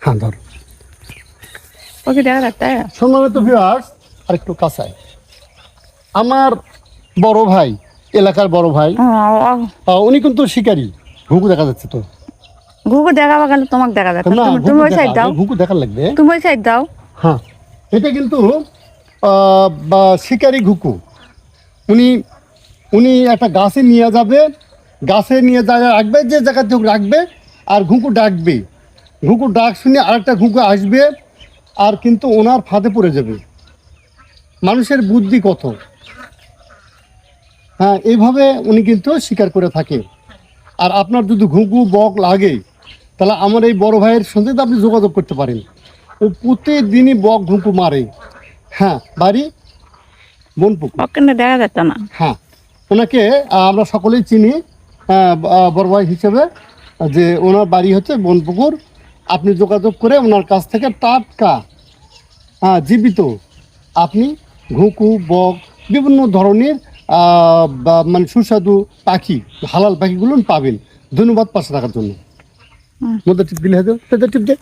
হ্যাঁ ধর। ওকে দেখা যাচ্ছে সম্মানিত ভিউয়ার্স আর একটু কাঁচায় আমার বড় ভাই এলাকার বড় ভাই উনি কিন্তু শিকারী। ঘুঘু দেখা যাচ্ছে তো। ঘুঘু দেখাবা গেলে তোমাকে দেখা যাচ্ছে। তুমি- ওই সাইড দাও। ঘুঘু দেখার লাগবে। তুমি ওই সাইড দাও। হ্যাঁ এটা কিন্তু বা শিকারি ঘুঘু। উনি উনি একটা গাছে নিয়ে যাবে। গাছে নিয়ে যা রাখবে যে জায়গাতে রাখবে আর ঘুঘু ডাকবে। ঘুঘু ডাক শুনে আরেকটা ঘুঘু আসবে আর কিন্তু ওনার ফাঁদে পড়ে যাবে। মানুষের বুদ্ধি কত? হ্যাঁ এইভাবে উনি কিন্তু শিকার করে থাকে। আর আপনার যদি ঘুঘু বক লাগে তাহলে আমার এই বড় ভাইয়ের সঙ্গে তো আপনি যোগাযোগ করতে পারেন। ও প্রতিদিনই বক ঘুঘু মারে। হ্যাঁ বাড়ি বনপুকুর। দেখা যাচ্ছে না। হ্যাঁ ওনাকে আমরা সকলেই চিনি বড় ভাই হিসেবে যে ওনার বাড়ি হচ্ছে বনপুকুর। আপনি যোগাযোগ করে ওনার কাছ থেকে টাটকা হ্যাঁ জীবিত আপনি ঘুঁকু বক বিভিন্ন ধরনের মানে সুস্বাদু পাখি হালাল পাখিগুলো পাবেন। ধন্যবাদ পাশে থাকার জন্য। মধ্যে টিপ দিলে হয়তো টিপ দে।